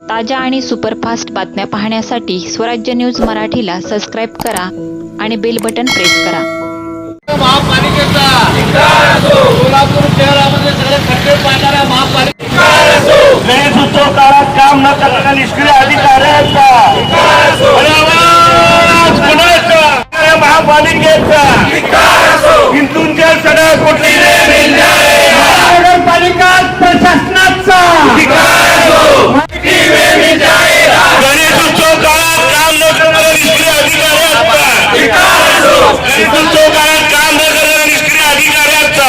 ताज्या आणि सुपरफास्ट बातम्या पाहण्यासाठी स्वराज्य न्यूज मराठीला सबस्क्राईब करा आणि बेल बटन प्रेस करा. महापालिकेचा सोलापूर शहरामध्ये सगळे खड्डे पाडणाऱ्या महापालिका गणेशोत्सव काळात काम न करणाऱ्या निष्क्रिय महापालिकेचा हिंदूंच्या सगळ्या कोटी नगरपालिका प्रशासनाचा गणेशोत्सव काळात काम न करणाऱ्या निष्क्रिय अधिकाऱ्यांचा गणेशोत्सव काळात काम न करणाऱ्या निष्क्रिय अधिकाऱ्यांचा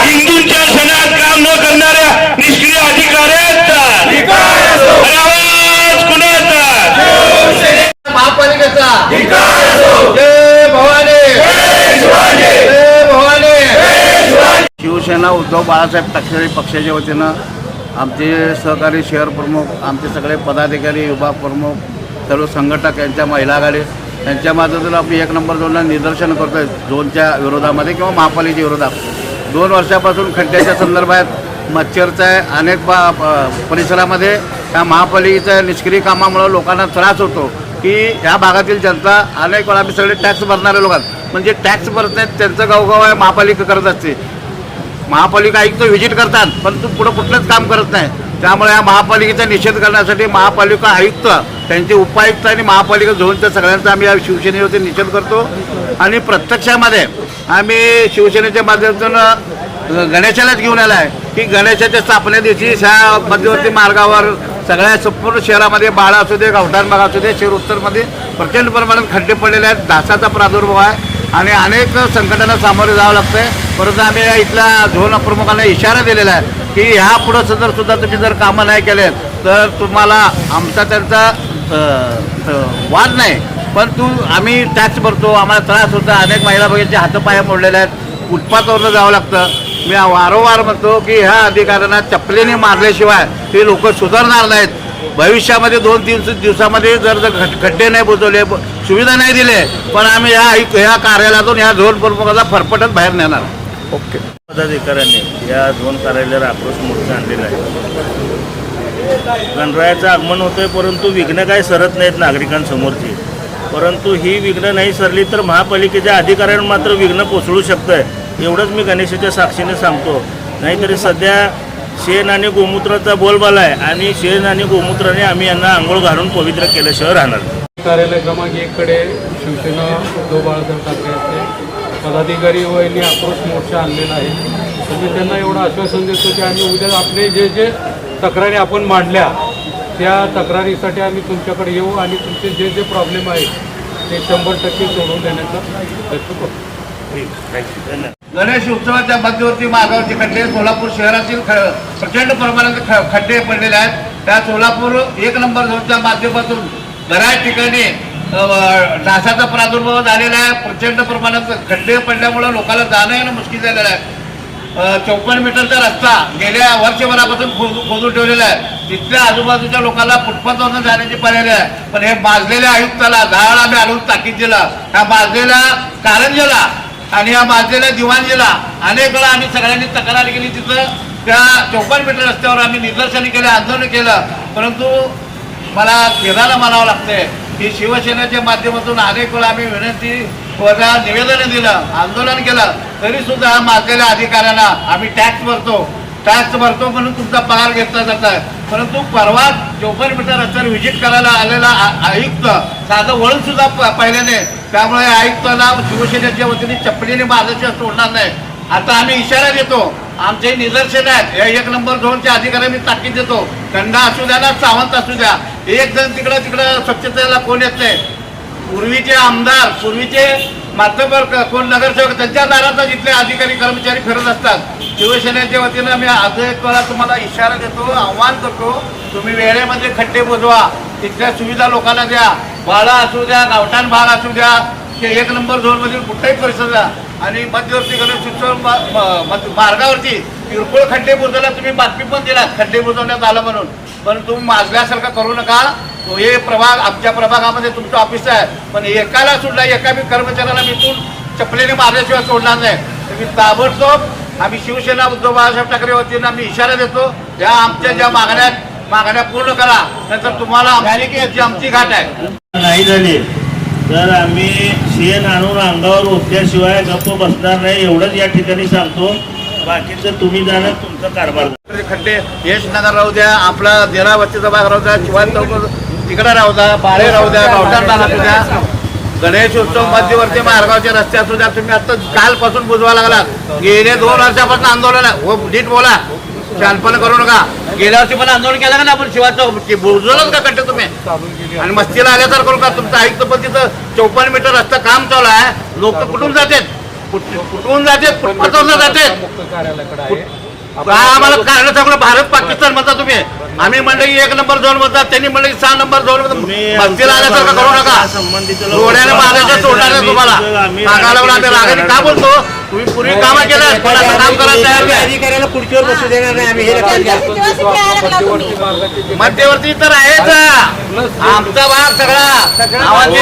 हिंदूंच्या सणात काम न करणाऱ्या निष्क्रिय अधिकाऱ्यांचा आणि आवाज कुणाचा महापालिकेचा जय भवानी जय भवानी त्यांना उद्धव बाळासाहेब ठाकरे पक्षाच्या वतीनं आमचे सहकारी शहर प्रमुख आमचे सगळे पदाधिकारी विभाग प्रमुख सर्व संघटक यांच्या महिला आघाडी त्यांच्या माध्यमातून आम्ही एक नंबर दोनला निदर्शन करतोय. झोनच्या विरोधामध्ये किंवा महापालिकेच्या विरोधात. दोन वर्षापासून खड्ड्याच्या संदर्भात मच्छरचा आहे. अनेक बा परिसरामध्ये त्या महापालिकेच्या निष्क्रिय कामामुळं लोकांना त्रास होतो की या भागातील जनता अनेक वेळा आम्ही सगळे टॅक्स भरणारे लोक म्हणजे टॅक्स भरत नाहीत. त्यांचं गावगाव आहे. महापालिका करत असते. महापालिका आयुक्त व्हिजिट करतात परंतु पुढं कुठलंच काम करत नाही. त्यामुळे या महापालिकेचा निषेध करण्यासाठी महापालिका आयुक्त त्यांचे उपायुक्त आणि महापालिका झोनच्या सगळ्यांचा आम्ही या शिवसेनेवरती निषेध करतो. आणि प्रत्यक्षामध्ये आम्ही शिवसेनेच्या माध्यमातून गणेशालाच घेऊन आला आहे की गणेशाच्या स्थापने दिवशी ह्या मध्यवर्ती मार्गावर सगळ्या संपूर्ण शहरामध्ये बाळा असू दे गावठाण भाग असू दे शहर उत्तरमध्ये प्रचंड प्रमाणात खड्डे पडलेले आहेत. डासाचा प्रादुर्भाव आहे. आणि अनेक संकटांना सामोरे जावं लागतंय. परंतु आम्ही या इथल्या झोन प्रमुखांना इशारा दिलेला आहे की ह्या पुढं जर सुद्धा तुम्ही जर कामं नाही केले तर तुम्हाला आमचा त्यांचा वाद नाही. परंतु आम्ही टॅक्स भरतो आम्हाला त्रास होता. अनेक महिला भगिनीचे हातपाया मोडलेले आहेत. फुटपाथवरनं जावं लागतं. मी वारंवार म्हणतो की ह्या अधिकाऱ्यांना चपलीने मारल्याशिवाय ते लोक सुधारणार नाहीत. भविष्यामध्ये दोन तीन दिवसामध्ये जर जर खड्डे नाही बुजवले सुविधा नाही दिले पण आम्ही या या ह्या कार्यालयातून ह्या झोन प्रमुखाचा फरफटत बाहेर नेणार. पदाधिकाऱ्यांनी या दोन कार्यालयावर आक्रोश मोर्चा आणलेला आहे. गणरायाचं आगमन होतंय परंतु विघ्न काय सरत नाहीत नागरिकांसमोरची. परंतु ही विघ्न नाही सरली तर महापालिकेच्या अधिकाऱ्यांना मात्र विघ्न पोचळू शकतंय. एवढंच मी गणेशाच्या साक्षीने सांगतो. नाहीतरी सध्या शेण आणि गोमूत्राचा बोलबाला आहे आणि शेण आणि गोमूत्राने आम्ही यांना आंघोळ घालून पवित्र केल्याशिवाय राहणार कार्यालय क्रमांक एककडे शिवसेना उद्धव बाळासाहेब ठाकरे यांचे पदाधिकारी व यांनी आक्रोश मोर्चा आणलेला आहे. तर त्यांना एवढं आश्वासन देतो की आम्ही उद्या आपले जे जे तक्रारी आपण मांडल्या त्या तक्रारीसाठी आम्ही तुमच्याकडे येऊ आणि तुमचे जे जे प्रॉब्लेम आहेत ते शंभर टक्के सोडवून देण्याचा प्रयत्न करू. गणेश उत्सवाच्या मध्यवर्ती मार्गावरचे खड्डे सोलापूर शहरातील ख प्रचंड प्रमाणात ख खड्डे पडलेले आहेत. त्या सोलापूर एक नंबर झोनच्या माध्यमातून बऱ्याच ठिकाणी डासाचा प्रादुर्भाव झालेला आहे. प्रचंड प्रमाणात खड्डे पडल्यामुळं लोकांना जाणं येणं मुश्किल झालेलं आहे. चौपन्न मीटरचा रस्ता गेल्या वर्षभरापासून खोद खोदून ठेवलेला आहे. तिथल्या आजूबाजूच्या लोकांना फुटपाथवरून जाण्याची पर्याय आहे पण हे माजलेल्या आयुक्ताला दहा आम्ही आणून ताकीद दिला. ह्या माजलेल्या कारंजेला आणि या माजलेल्या दिवाणजीला अनेक वेळा आम्ही सगळ्यांनी तक्रार केली तिथं. त्या चौपन्न मीटर रस्त्यावर आम्ही निदर्शने केलं आंदोलन केलं. परंतु मला केदारा म्हणावं लागतंय. की शिवसेनेच्या माध्यमातून अनेक वेळा आम्ही विनंती वजा निवेदन दिलं आंदोलन केलं. तरी सुद्धा माजलेल्या अधिकाऱ्यांना आम्ही टॅक्स भरतो. टॅक्स भरतो म्हणून तुमचा पगार घेतला जात आहे परंतु परवा चौपन्न मीटर रस्त्यावर व्हिजिट करायला आलेला आयुक्त साधं वळण सुद्धा प- पाहिल्याने त्यामुळे आयुक्ताला शिवसेनेच्या वतीने चपलीने मार्गदर्शन सोडणार नाही. आता आम्ही इशारा देतो. आमचे निदर्शन आहेत. या एक नंबर झोनच्या अधिकाऱ्यांनी ताकीद देतो. खंडा असू द्या ना सावंत असू द्या एक जण तिकडं तिकडं स्वच्छतेला कोण येत नाही. पूर्वीचे आमदार पूर्वीचे मातबर कोण नगरसेवक त्यांच्या दारात जिथले अधिकारी कर्मचारी फिरत असतात. शिवसेनेच्या वतीनं मी आज एक वेळा तुम्हाला इशारा देतो आव्हान करतो तुम्ही वेळेमध्ये खड्डे बुजवा तिथल्या सुविधा लोकांना द्या. बाळा असू द्या गावठाण भाग असू द्या की एक नंबर झोनमधील कुठल्याही परिसर द्या आणि मध्यवर्ती गणेश उत्सव मार्गावरती किरकोळ खड्डे बुजवल्या तुम्ही बातमी पण दिलात खड्डे बुजवण्यात आलं म्हणून. पण तुम्ही माजल्यासारखं करू नका. तो हे प्रभाग आमच्या प्रभागामध्ये तुमचं ऑफिस आहे. पण एकाला सुद्धा एका बी कर्मचाऱ्याला मी इथून चपलीने मारल्याशिवाय सोडणार नाही. तुम्ही ताबडतोब आम्ही शिवसेना उद्धव बाळासाहेब ठाकरे वतीनं आम्ही इशारा देतो. या आमच्या ज्या मागण्या मागण्या पूर्ण करा. नंतर तुम्हाला याची आमची घाट आहे. नाही झाली. तर आम्ही शेण आणून अंगावर ओतल्याशिवाय गप्प बसणार नाही एवढंच या ठिकाणी सांगतो. बाकीचं तुम्ही जाणं तुमचा कारभार खड्डे यश नगर राहू द्या आपला देरा वस्तीचा भाग राहू द्या शिवाय चौक तिकडे राहू द्या बाळे राहू द्या गावठाण असू द्या. गणेश उत्सव मध्यवर्ती मार्गावचे रस्ते असू द्या तुम्ही आता कालपासून बुजवा लागला गेले दोन वर्षापासून आंदोलन हो नीट बोला. शानपण करू नका. गेल्या वर्षी पण आंदोलन केलं का ना आपण शिवाचं बुजवलंच का कट्टे तुम्ही? आणि मस्तीला आल्यासारखं करू का तुमचं आयुक्त पण तिथं चौपन्न मीटर रस्ता काम चालू आहे. लोक कुठून जातात? कुठ- कुठून जातात? फुटपाथवरनं जातात? आम्हाला कारण सांगलं भारत पाकिस्तान म्हणता तुम्ही. आम्ही म्हणलं की एक नंबर झोन म्हणतात त्यांनी म्हणलं की सहा नंबर झोन भक्तीला आल्यासारखं करू नका. संबंधित सोडणार तुम्हाला. सांगायला लागलं का बोलतो? तुम्ही पूर्वी कामं केलं पण आता काम करायला तयार नाही अधिकाऱ्याला खुर्चीवर बसू देणार नाही आम्ही हे लक्षात घ्या मध्यवर्ती तर आहेच आमचा भाग सगळा. आवाजी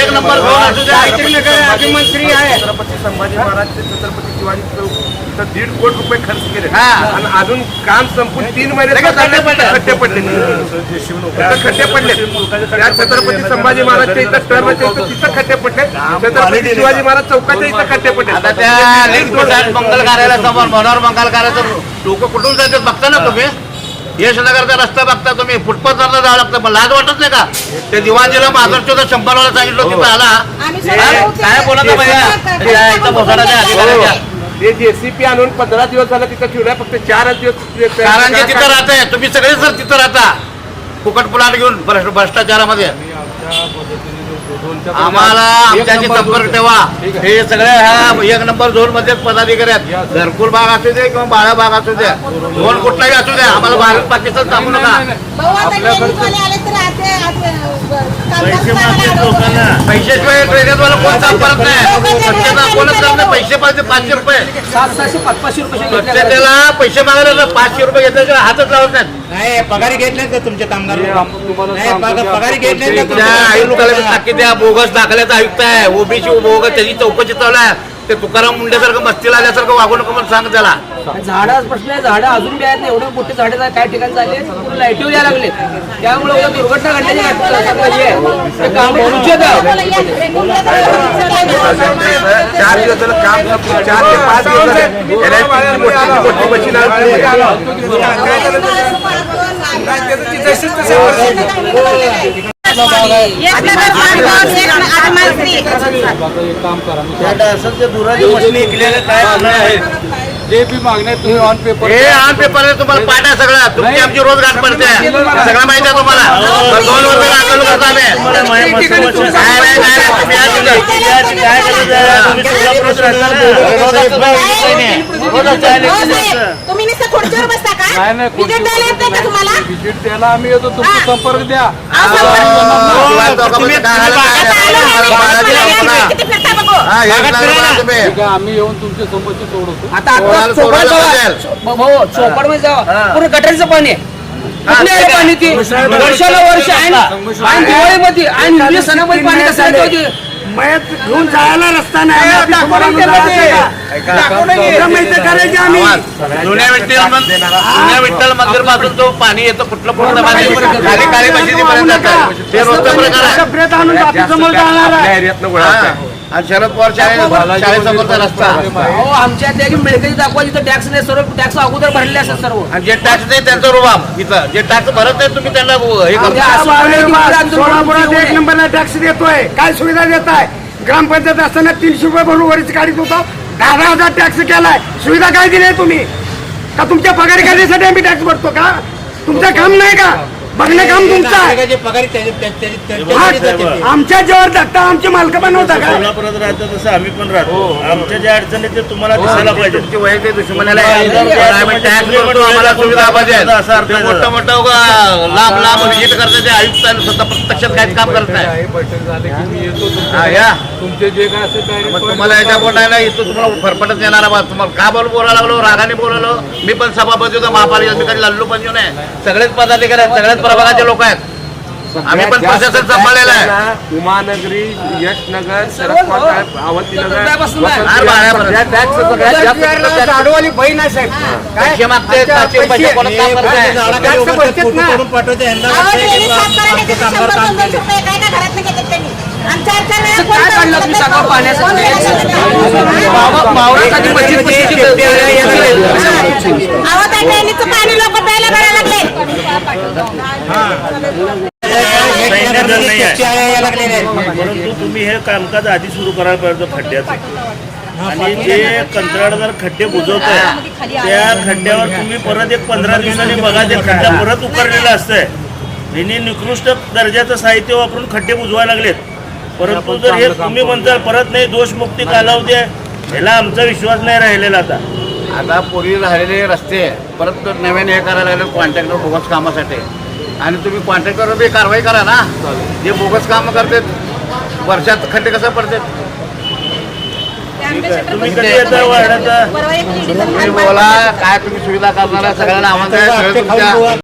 एक नंबर झोन असू द्या मंत्री आहे छत्रपती संभाजी महाराज छत्रपती शिवाजी चौक इथं दीड कोटी रुपये खर्च केले. हा. आणि अजून काम संपून तीन महिने खड्डे पडले. खड्डे पडले. त्या छत्रपती संभाजी महाराजच्या इथं टर्नच्या इथं तिथं खड्डे पडले. छत्रपती शिवाजी महाराज चौकाच्या इथं खड्डे पडले. आता त्या मंगल कार्यालयासमोर मनोहर मंगल कार्यालयाचं लोक कुठून जातात बघता ना तुम्ही? यशनगरचा रस्ता बघता तुम्ही. फुटपाथवरनं जावं लागतं. पण लाज वाटत नाही का? ते दिवाणजीला मागच्या शंभर वाला सांगितलं तिथं आला हा? काय बोलत भैया? ते जेसीपी आणून पंधरा दिवस झालं तिथं ठेवलंय फक्त चारच दिवस कारण की तिथं राहताय तुम्ही सगळे सर तिथं राहता फुकट पुलाट घेऊन भ्रष्ट- भ्रष्टाचारामध्ये. आम्हाला आमच्याशी संपर्क ठेवा. हे सगळे ह्या एक नंबर झोन मध्येच पदाधिकारी आहेत. घरकुल भाग असू दे किंवा बाळा भाग असू द्या झोन कुठलाही असू द्या आम्हाला भारत पाकिस्तान सांगू नाही, नका. नाही, नाही. लोकांना. पैशाशिवाय ट्रेनेद्वारा कोण काम करत नाही? कोणच करत नाही पैसे पाहिजे पाचशे रुपये. सात सहाशे पाच पाचशे रुपये घेतले स्वच्छतेला पैसे मागायला पाचशे रुपये घेतल्याशिवाय हातच लावत नाहीत. नाही पगारी घेत नाहीत का तुमचे कामगार नाही, पगार- घेत नाहीत का त्या आयुक्ताला नक्की त्या बोगस दाखल्याचा आयुक्त आहे. ओबीसी बोगस त्याची चौकशी चालू आहे. ते तुकाराम मुंडेसारखं मस्तीला आल्यासारखं वागू नको म्हणून सांग त्याला. झाडं प्रश्न आहे. झाडं अजून बी आहेत ना एवढे मोठे झाडे काही ठिकाणी झाले पूर्ण लाईटी यायला लागले त्यामुळे उद्या दुर्घटना हे चार दिवस काम चार ते पाच दिवस काम करा काय जे बी मागण्या तुम्ही ऑन पेपर हे ऑन पेपर आहे तुम्हाला पाठ आहे सगळं तुमची आमची रोज गाठ पडते सगळं माहिती आहे तुम्हाला पण दोन वर्ष करतो विजिट द्यायला आम्ही येतो तुमचा संपर्क द्या आता आम्ही, ना. तुम्ही. ठीक आहे आम्ही येऊन सोडवतो आता कोणाला आता चोपड सोडायला. पाहिजे? भाऊ चोपडमध्ये जावा पूर्ण गटारीचं पाणी आहे कुठलं आहे रे पाणी ते वर्षाला वर्ष आणि आणि दिवाळीमध्ये आणि सणामध्ये पाणी कसं आहे ते? मयत घेऊन जायला रस्ता नाही हे दाखवून तुम्हाला दिलं ते. जायचं का? दाखवून दिलं. एवढं माहिती करायची आम्ही. जुन्या विठ्ठल मं- जुन्या विठ्ठल मंदिरपासून तो पाणी येतं कुठलं कुठलं पाणी खाली काळी मशिदी पर्यंत जातं. ते रोजचा प्रकार आहे सभ्यता आणून बाकीसमोर जाणार आहे एरियातनं गोळा. होताय. आणि शरद पवार शाळे शाळेसमोरचा रस्ता. अहो आमच्या त्या मिळकती दाखवा तिथं टॅक्स नाही सर्व टॅक्स अगोदर भरलेले असतात सर्व. आणि जे टॅक्स नाही त्यांचा रुबाब इथं. जे टॅक्स भरत नाही तुम्ही त्यांना हे आमच्या करता असं म्हणलं की मला आंदोलन सोलापुरात करून एक नंबरला टॅक्स देतोय. काय सुविधा देत आहे ग्रामपंचायत असताना तीनशे रुपये भरून वरीच काढीत होता. दहा दहा हजार टॅक्स केलाय. सुविधा काय दिली तुम्ही? का तुमच्या पगारी करण्यासाठी आम्ही टॅक्स भरतो का? तुमचं काम नाही का? बघणं काम तुमचं आहे. पगारी हा. आमच्या जेव्हा धक्का आमचे मालक बनवता का? सोलापुरात राहतो तसं आम्ही पण राहतो. आमच्या ज्या अडचणी ते तुम्हाला दिसायला पाहिजे. तुमची वैयक्तिक दुश्मनाला हा, आहे. हजार रुपये पण आम्ही टॅक्स तुम्ही भरतो, आम्हाला पण सुविधा पाहिजे. असा अर्थ ते आहे मोठं मोठं उगा लांब लांब व्हिजिट करते ते आयुक्त आणि स्वतः प्रत्यक्षात काहीच काम करत नाही. आहे, बैठक झाली की मी येतो हा, तुमच्या या. तुमचे जे काय असेल मग तुम्हाला याच्या बोलायला इथं तुम्हाला फरफटच येणार बा. तुम्हाला का बोल बोलायला लागलो? रागाने बोलालो मी पण सभापती होतो महापालिका कधी लल्लू पण नाही सगळेच पदाधिकारी आहेत सगळेच प्रभागाचे लोक आहेत. आम्ही पण प्रशासन सांभाळलेलं आहे. उमानगरी यशनगर शरद अवंतीनगर बहीण आहे साहेब. काय? पैसे मागते पैसे पैसे कोणाला काम करताय? टॅक्स भरतेत ना. आवाज रेल्वे साफ करायला त्याचे शंभर दोनशे रुपये काय काय घरात नाही घेतात त्यांनी. आणि चार चार वेळा काय काढलं तुम्ही सांगा पाण्यासाठी? पाणी लोक प्यायला भरायला लागले. परंतु तुम्ही हे कामकाज आधी सुरू करायला पाहिजे खड्ड्याचं. आणि जे कंत्राटदार खड्डे बुजवत आहे त्या खड्ड्यावर तुम्ही परत एक पंधरा दिवसांनी बघा ते खड्डा परत उकरलेला असतंय. यांनी निकृष्ट दर्जाचं साहित्य वापरून खड्डे बुजवायला लागलेत. परंतु जर हे तुम्ही म्हणताल परत नाही दोषमुक्ती कालावधी आहे ह्याला आमचा विश्वास नाही राहिलेला आता. आता पूर्वी राहिलेले रस्ते परत नव्याने हे करायला लागले कॉन्ट्रॅक्टर बोगस कामासाठी. आणि तुम्ही कॉन्ट्रॅक्टरवर बी कारवाई करा ना. जे बोगस काम करतात वर्षात खड्डे कसं पडतात? तुम्ही बोला काय तुम्ही सुविधा करणार आहे? सगळ्यांना तुमच्या